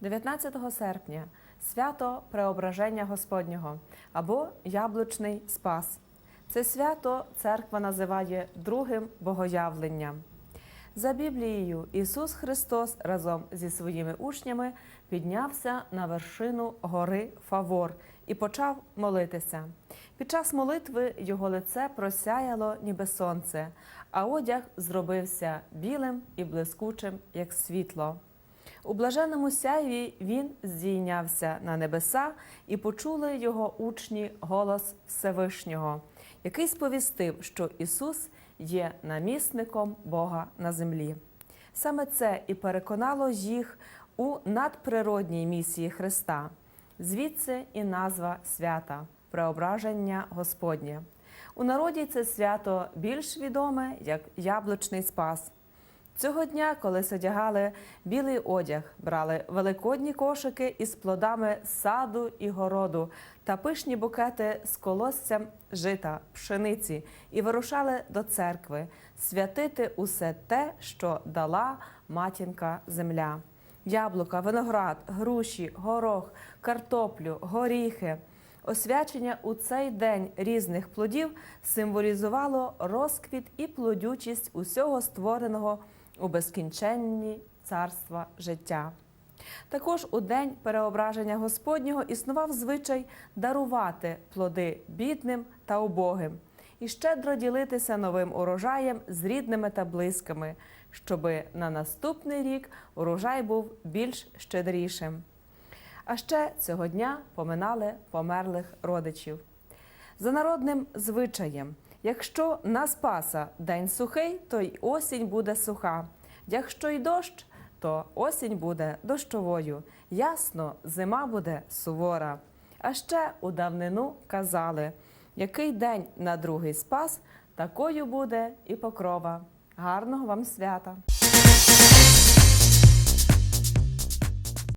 19 серпня свято Преображення Господнього або Яблучний Спас. Це свято церква називає другим богоявленням. За Біблією Ісус Христос разом зі своїми учнями піднявся на вершину гори Фавор і почав молитися. Під час молитви його лице просяяло, ніби сонце, а одяг зробився білим і блискучим, як світло. У блаженному сяйві він здійнявся на небеса, і почули його учні голос Всевишнього, який сповістив, що Ісус є намісником Бога на землі. Саме це і переконало їх у надприродній місії Христа. Звідси і назва свята преображення Господнє. У народі це свято більш відоме як яблучний спас. Цього дня, коли одягали білий одяг, брали великодні кошики із плодами саду і городу та пишні букети з колоссям жита, пшениці і вирушали до церкви святити усе те, що дала матінка земля. Яблука, виноград, груші, горох, картоплю, горіхи. Освячення у цей день різних плодів символізувало розквіт і плодючість усього створеного у безкінченні царства життя. Також у день переображення Господнього існував звичай дарувати плоди бідним та убогим і щедро ділитися новим урожаєм з рідними та близькими, щоби на наступний рік урожай був більш щедрішим. А ще цього дня поминали померлих родичів. За народним звичаєм, якщо на Спаса день сухий, то й осінь буде суха. Якщо й дощ, то осінь буде дощовою. Ясно, зима буде сувора. А ще у давнину казали, який день на другий спас, такою буде і покрова. Гарного вам свята!